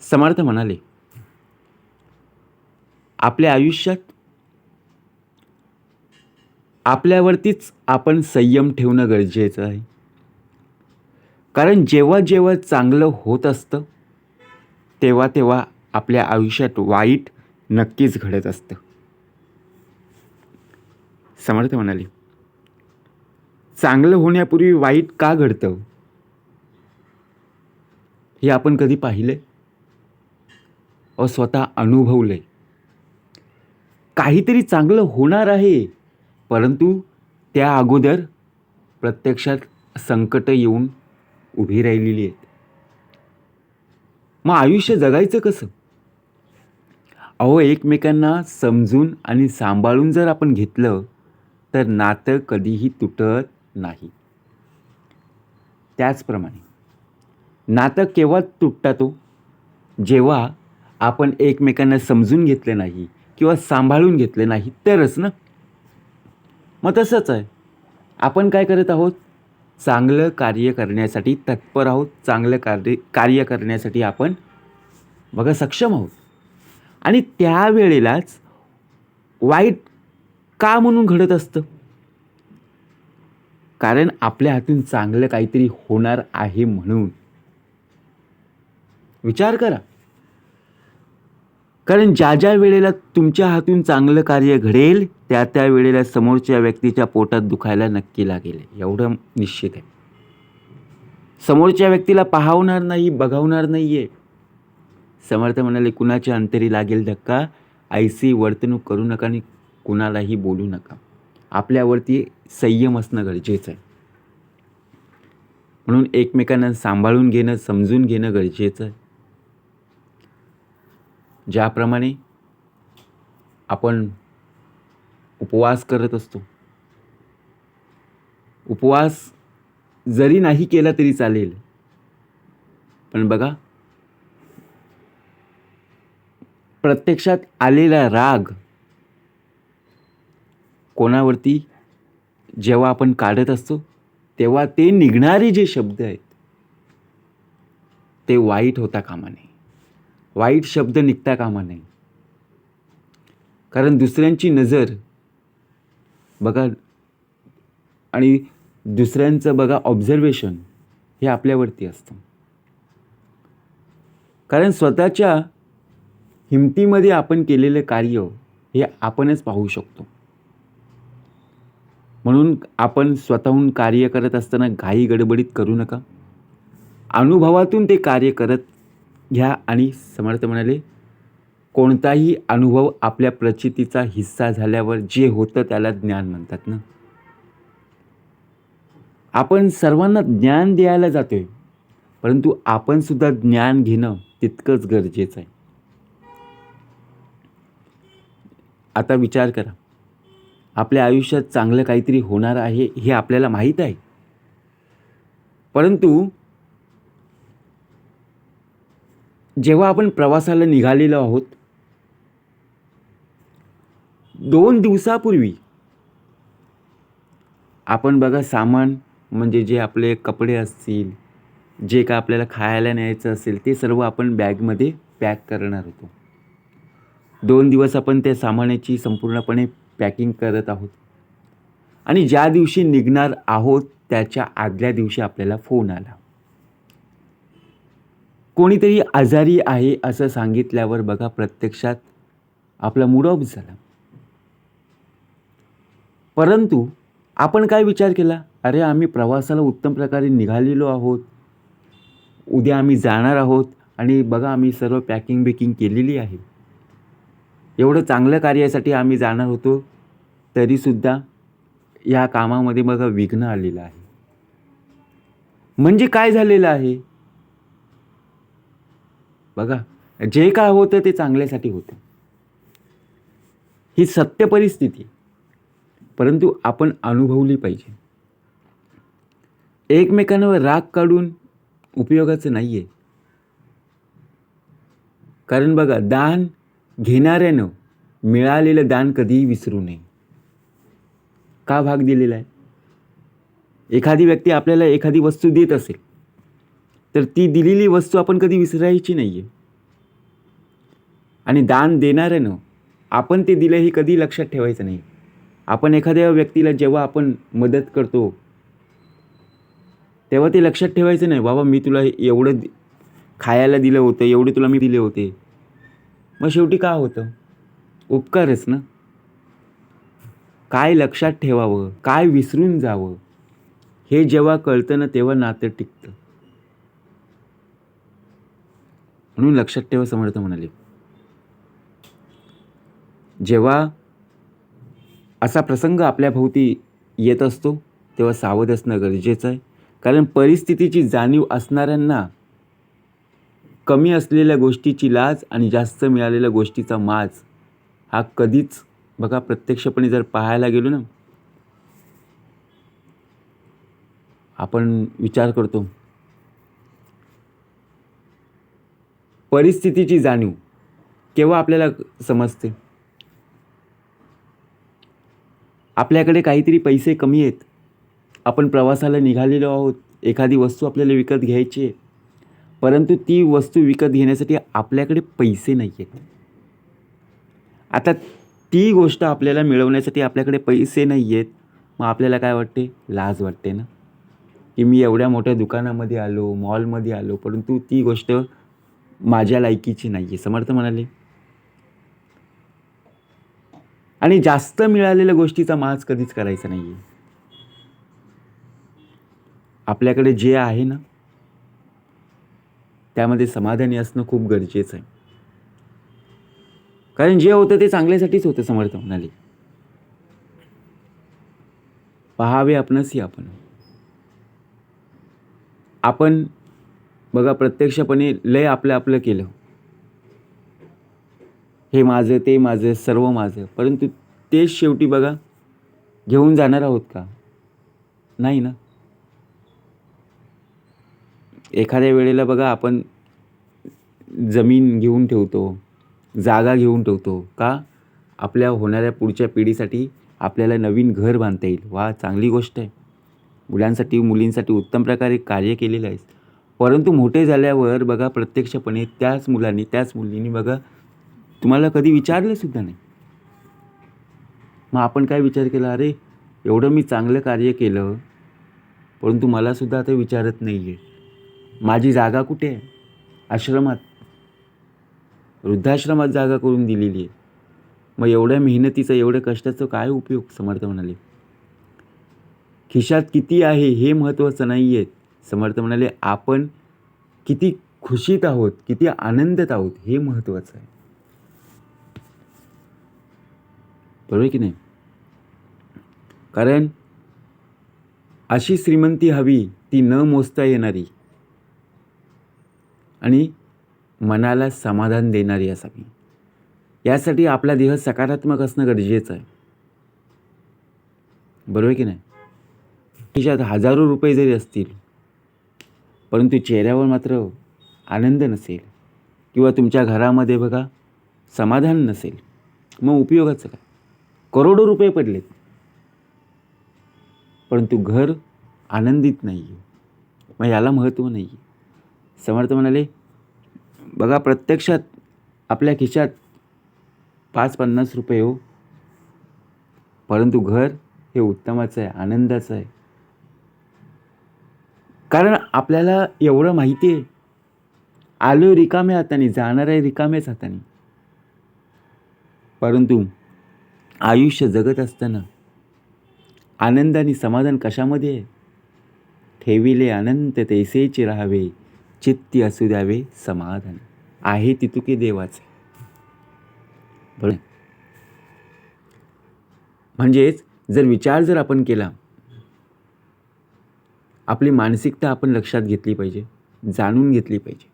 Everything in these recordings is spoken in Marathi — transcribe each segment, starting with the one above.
समर्थ म्हणाले आपल्या आयुष्यात आपल्यावरतीच आपण संयम ठेवणं गरजेचं आहे. कारण जेव्हा जेव्हा चांगलं होत असतं तेव्हा तेव्हा आपल्या आयुष्यात वाईट नक्कीच घडत असतं. समर्थ म्हणाले चांगलं होण्यापूर्वी वाईट का घडतं? हे आपण कधी पाहिलं आहे स्वतः अनुभवलं. आहे काहीतरी चांगलं होणार आहे परंतु त्या अगोदर प्रत्यक्षात संकट येऊन उभी राहिलेली आहेत. मग आयुष्य जगायचं कसं? अहो एकमेकांना समजून आणि सांभाळून जर आपण घेतलं तर नातं कधीही तुटत नाही. त्याचप्रमाणे नातं केव्हा तुटता तो? जेव्हा आपण एकमेकांना समजून घेतले नाही किंवा सांभाळून घेतले नाही तरच ना? मग तसंच आहे. आपण काय करत आहोत? चांगलं कार्य करण्यासाठी तत्पर आहोत. चांगलं कार्य कार्य करण्यासाठी आपण बघा सक्षम आहोत. आणि त्यावेळेलाच वाईट का म्हणून घडत असतं? कारण आपल्या हातून चांगलं काहीतरी होणार आहे म्हणून. विचार करा. कारण ज्या ज्या वेळेला तुमच्या हातून चांगलं कार्य घडेल त्या त्या वेळेला समोरच्या व्यक्तीच्या पोटात दुखायला नक्की लागेल. एवढं निश्चित आहे. समोरच्या व्यक्तीला पाहावणार नाही बघावणार नाही आहे समर्थ म्हणाले कुणाच्या अंतरी लागेल धक्का? ऐसी वर्तणूक करू नका आणि कुणालाही बोलू नका. आपल्यावरती संयम असणं गरजेचं आहे. म्हणून एकमेकांना सांभाळून घेणं समजून घेणं गरजेचं आहे. ज्याप्रमाणे आपण उपवास करत असतो. उपवास जरी नाही केला तरी चालेल. पण बघा प्रत्यक्षात आलेला राग कोणावरती जेव्हा आपण काढत असतो तेव्हा ते निघणारे जे शब्द आहेत ते वाईट होता कामा नये. वाईट शब्द निघता कामा नये. कारण दुसऱ्यांची नजर बघा आणि दुसऱ्यांचं बघा ऑब्झर्वेशन हे आपल्यावरती असतं. कारण स्वतःच्या हिमतीमध्ये आपण केलेलं कार्य हे आपणच पाहू शकतो. म्हणून आपण स्वतःहून कार्य करत असताना घाई गडबडीत करू नका. अनुभवातून ते कार्य करत घ्या आणि समर्थ म्हणाले कोणताही अनुभव आपल्या प्रचितीचा हिस्सा झाल्यावर जे होतं त्याला ज्ञान म्हणतात ना? आपण सर्वांना ज्ञान द्यायला जातोय परंतु आपण सुद्धा ज्ञान घेणं तितकंच गरजेचं आहे. आता विचार करा आपल्या आयुष्यात चांगलं काहीतरी होणार आहे हे आपल्याला माहीत आहे. परंतु जेव्हा आपण प्रवासाला निघालेलो आहोत दोन दिवसापूर्वी आपण बघा सामान म्हणजे जे आपले कपडे असतील जे का आपल्याला खायला न्यायचं असेल ते सर्व आपण बॅगमध्ये पॅक करणार होतो. दोन दिवस आपण त्या सामानाची संपूर्णपणे पॅकिंग करत आहोत. आणि ज्या दिवशी निघणार आहोत त्याच्या आदल्या दिवशी आपल्याला फोन आला. कोणीतरी आजारी आहे असं सांगितल्यावर बघा प्रत्यक्षात आपला मूड ऑफ झाला. परंतु आपण काय विचार केला? अरे आम्ही प्रवासाला उत्तम प्रकारे निघालेलो आहोत. उद्या आम्ही जाणार आहोत आणि बघा आम्ही सर्व पॅकिंग बिकिंग केलेली आहे. एवढं चांगलं कार्यासाठी आम्ही जाणार होतो तरीसुद्धा या कामामध्ये बघा विघ्न आलेलं आहे. म्हणजे काय झालेलं आहे? बघा जे काय होतं ते चांगल्यासाठी होतं. ही सत्य परिस्थिती. परंतु आपण अनुभवली पाहिजे. एकमेकांवर राग काढून उपयोगाचं नाही आहे कारण बघा दान घेणाऱ्यानं मिळालेलं दान कधीही विसरू नये. का भाग दिलेला आहे? एखादी व्यक्ती आपल्याला एखादी वस्तू देत असेल. तर ती दिलेली वस्तू आपण कधी विसरायची नाही आहे आणि दान देणाऱ्यानं आपण ते दिलं हे कधी लक्षात ठेवायचं नाही. आपण एखाद्या व्यक्तीला जेव्हा आपण मदत करतो तेव्हा ते लक्षात ठेवायचं नाही बाबा मी तुला एवढं खायला दिलं होतं एवढे तुला मी दिले होते. मग शेवटी काय होतं? उपकारच ना. काय लक्षात ठेवावं? काय विसरून जावं? हे जेव्हा कळतं ना तेव्हा नातं टिकतं. म्हणून लक्षात ठेवा समर्थ म्हणाले. जेव्हा असा प्रसंग आपल्या भोवती येत असतो तेव्हा सावध असणं गरजेचं आहे. कारण परिस्थितीची जाणीव असणाऱ्यांना कमी असलेल्या गोष्टीची लाज आणि जास्त मिळालेल्या गोष्टीचा माज हा कधीच बघा प्रत्यक्षपणे जर पाहायला गेलो ना आपण विचार करतो. परिस्थितीची जाणीव केव्हा आपल्याला समजते? आपल्याकडे काहीतरी पैसे कमी आहेत. आपण प्रवासाला निघालेलो आहोत. एखादी वस्तू आपल्याला विकत घ्यायची आहे. परंतु ती वस्तू विकत घेण्यासाठी आपल्याकडे पैसे नाही आहेत आता ती गोष्ट आपल्याला मिळवण्यासाठी आपल्याकडे पैसे नाही आहेत मग आपल्याला काय वाटते? लाज वाटते ना? की मी एवढ्या मोठ्या दुकानामध्ये आलो मॉलमध्ये आलो परंतु ती गोष्ट माझ्या लायकीची नाही आहे समर्थ म्हणाले. आणि जास्त मिळालेल्या गोष्टीचा माज कधीच करायचा नाही आहे आपल्याकडे जे आहे ना त्यामध्ये समाधानी असणं खूप गरजेचं आहे. कारण जे होतं ते चांगल्यासाठीच होतं समर्थ म्हणाले. पहावे आपणच आपण. आपण बघा प्रत्यक्षपणे लय आपलं आपलं केलं. हे माझं ते माझं सर्व माझं. परंतु तेच शेवटी बघा घेऊन जाणार आहोत का? नाही ना? एखाद्या वेळेला बघा आपण जमीन घेऊन ठेवतो जागा घेऊन ठेवतो का? आपल्या होणाऱ्या पुढच्या पिढीसाठी आपल्याला नवीन घर बांधता येईल. वा चांगली गोष्ट आहे. मुलांसाठी मुलींसाठी उत्तम प्रकारे कार्य केलेलं आहे परंतु मोठे झाल्यावर बघा प्रत्यक्षपणे त्याच मुलांनी त्याच मुलींनी बघा तुम्हाला कधी विचारलं सुद्धा नाही. मग आपण काय विचार केला? अरे एवढं मी चांगलं कार्य केलं परंतु मलासुद्धा आता विचारत नाही आहे माझी जागा कुठे आहे? आश्रमात. वृद्धाश्रमात जागा करून दिलेली आहे. मग एवढ्या मेहनतीचा एवढ्या कष्टाचं काय उपयोग? समर्थ म्हणाले. खिशात किती आहे हे महत्त्वाचं नाही आहे समर्थ म्हणाले आपण किती खुशीत आहोत किती आनंदात आहोत हे महत्त्वाचं आहे. बरोबर की नाही? कारण अशी श्रीमंती हवी ती न मोजता येणारी आणि मनाला समाधान देणारी असावी. यासाठी आपला देह सकारात्मक असणं गरजेचं आहे. बरोबर की नाही? खिशात हजारो रुपये जरी असतील परंतु चेहऱ्यावर मात्र आनंद नसेल किंवा तुमच्या घरामध्ये बघा समाधान नसेल मग उपयोगाचं काय? करोडो रुपये पडलेत. परंतु घर आनंदित नाही आहे मग याला महत्त्व नाही आहे समर्थ म्हणाले बघा प्रत्यक्षात आपल्या खिशात पाच पन्नास रुपये हो. परंतु घर हे उत्तमाचं आहे आनंदाचं आहे. कारण आपल्याला एवढं माहिती आहे. आलो रिकाम्या हाताने जाणार आहे रिकाम्याच हाताने. परंतु आयुष्य जगत असताना आनंद आणि समाधान कशामध्ये आहे? ठेविले अनंत तैसेचे राहावे चित्ती असू द्यावे समाधान. आहे तितुके देवाचे. बरोबर म्हणजेच जर विचार जर आपण केला आपली मानसिकता आपण लक्षात घेतली पाहिजे जाणून घेतली पाहिजे.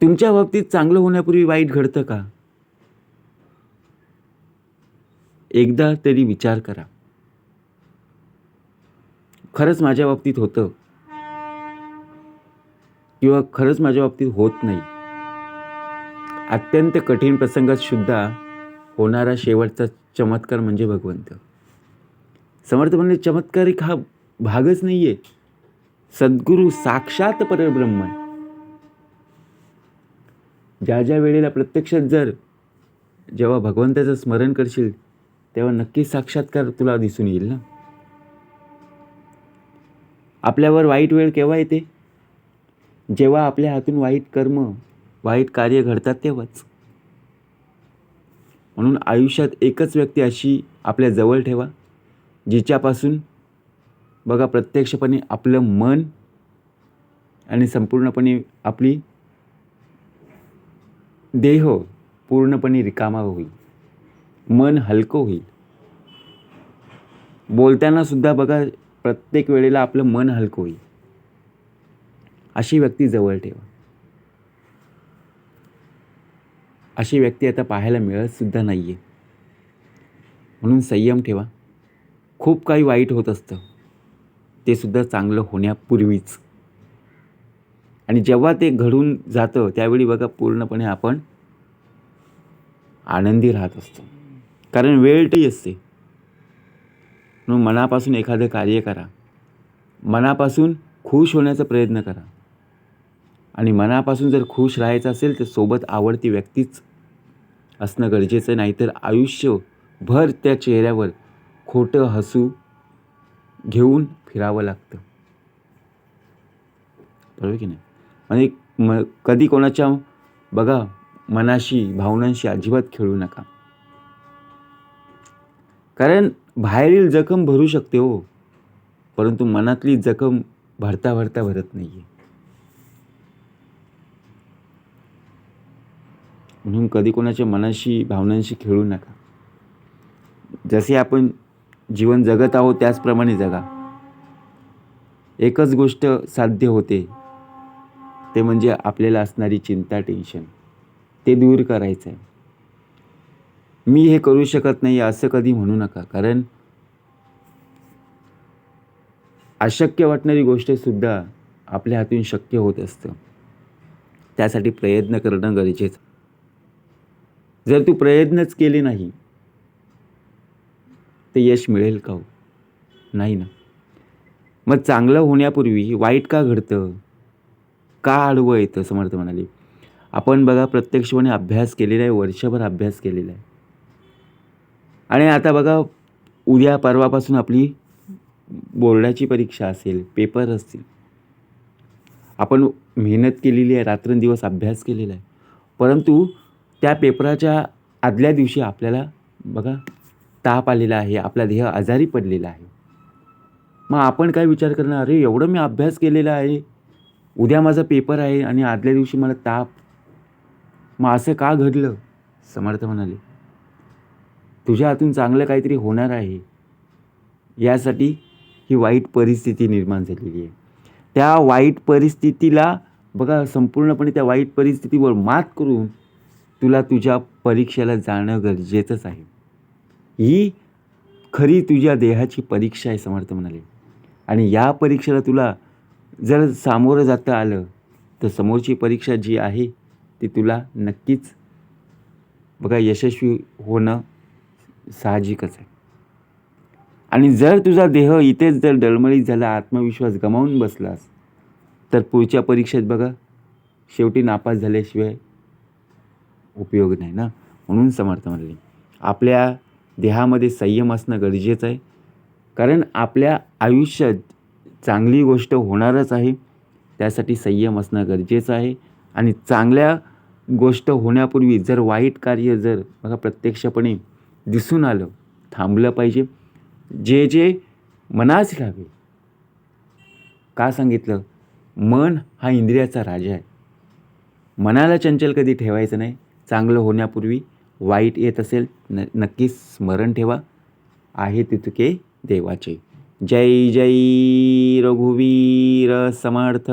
तुमच्या बाबतीत चांगलं होण्यापूर्वी वाईट घडतं का? एकदा तरी विचार करा. खरंच माझ्या बाबतीत होतं. किंवा खरंच माझ्या बाबतीत होत नाही. अत्यंत कठीण प्रसंगात सुद्धा होणारा शेवटचा चमत्कार म्हणजे भगवंत. समर्थ म्हणजे चमत्कारिक हा भागच नाही आहे सद्गुरू साक्षात परब्रह्म आहे. ज्या ज्या वेळेला प्रत्यक्षात जर जेव्हा भगवंताचं स्मरण करशील तेव्हा नक्कीच साक्षात्कार तुला दिसून येईल ना? आपल्यावर वाईट वेळ केव्हा येते? जेव्हा आपल्या हातून वाईट कर्म वाईट कार्य घडतात तेव्हाच. म्हणून आयुष्यात एकच व्यक्ती अशी आपल्या जवळ ठेवा. जिच्यापासून बघा प्रत्यक्षपणे आपलं मन आणि संपूर्णपणे आपली देह पूर्णपणे रिकामा होईल. मन हलकं होईल. बोलताना सुद्धा बघा प्रत्येक वेळेला आपलं मन हलकं होईल. अशी व्यक्ती जवळ ठेवा. अशी व्यक्ती आता पाहायला मिळत सुद्धा नाही आहे म्हणून संयम ठेवा. खूप काही वाईट होत असतं. ते सुद्धा चांगलं होण्यापूर्वीच. आणि जेव्हा ते घडून जातं त्यावेळी बघा पूर्णपणे आपण आनंदी राहत असतो. कारण वेळ असते. म्हणून मनापासून एखादं कार्य करा. मनापासून खुश होण्याचा प्रयत्न करा. आणि मनापासून जर खुश राहायचं असेल तर सोबत आवडती व्यक्तीच असणं गरजेचं नाही नाहीतर आयुष्यभर त्या चेहऱ्यावर खोटं हसू घेऊन फिरावं लागतं. बरोबर की नाही? म्हणजे म कधी कोणाच्या बघा मनाशी भावनांशी अजिबात खेळू नका. कारण बाहेरील जखम भरू शकते हो परंतु मनातली जखम भरता भरता भरत नाही आहे म्हणून कधी कोणाच्या मनाशी भावनांशी खेळू नका. जसे आपण जीवन जगत आहोत त्याचप्रमाणे जगा. एकच गोष्ट साध्य होते ते म्हणजे आपल्याला असणारी चिंता टेन्शन. ते दूर करायचं आहे मी हे करू शकत नाही असं कधी म्हणू नका कारण अशक्य वाटणारी गोष्टसुद्धा आपल्या हातून शक्य होत असतं. त्यासाठी प्रयत्न करणं गरजेचं. जर तू प्रयत्नच केले नाही ते यश मिळेल का हो? नाही ना. मग चांगलं होण्यापूर्वी वाईट का घडतं? का आडवं येतं समर्थ म्हणाले. आपण बघा प्रत्यक्षपणे अभ्यास केलेला आहे वर्षभर अभ्यास केलेला आहे. आणि आता बघा उद्या परवापासून आपली बोर्डाची परीक्षा असेल पेपर असतील. आपण मेहनत केलेली आहे रात्रंदिवस अभ्यास केलेला आहे. परंतु त्या पेपराच्या आदल्या दिवशी आपल्याला बघा ताप आलेला आहे आपला देह आजारी पडलेला आहे. मग आपण काय विचार करणार? अरे एवढं मी अभ्यास केलेला आहे. उद्या माझा पेपर आहे आणि आदल्या दिवशी मला ताप. मग असं का घडलं? समर्थ म्हणाले. तुझ्या हातून चांगलं काहीतरी होणार आहे. यासाठी ही वाईट परिस्थिती निर्माण झालेली आहे. त्या वाईट परिस्थितीला बघा संपूर्णपणे त्या वाईट परिस्थितीवर मात करून तुला तुझ्या परीक्षेला जाणं गरजेचंच आहे. ही खरी तुझ्या देहाची परीक्षा आहे समर्थ म्हणाले. आणि या परीक्षेला तुला जर सामोरं जाता आलं तर समोरची परीक्षा जी आहे ती तुला नक्कीच बघा यशस्वी होणं साहजिकच आहे. आणि जर तुझा देह इथेच जर डळमळीत झाला आत्मविश्वास गमावून बसलास तर पुढच्या परीक्षेत बघा शेवटी नापास झाल्याशिवाय उपयोग नाही ना? म्हणून समर्थ म्हणले. आपल्या देहामध्ये संयम असणं गरजेचं आहे. कारण आपल्या आयुष्यात चांगली गोष्ट होणारच आहे. त्यासाठी संयम असणं गरजेचं आहे. आणि चांगल्या गोष्ट होण्यापूर्वी जर वाईट कार्य जर बघा प्रत्यक्षपणे दिसून आलं थांबलं पाहिजे. जे जे मनाच राहावे का सांगितलं? मन हा इंद्रियाचा राजा आहे. मनाला चंचल कधी ठेवायचं नाही. चांगलं होण्यापूर्वी वाईट येत असेल न नक्कीच स्मरण ठेवा. आहे तितके देवाचे. जय जय रघुवीर समर्थ.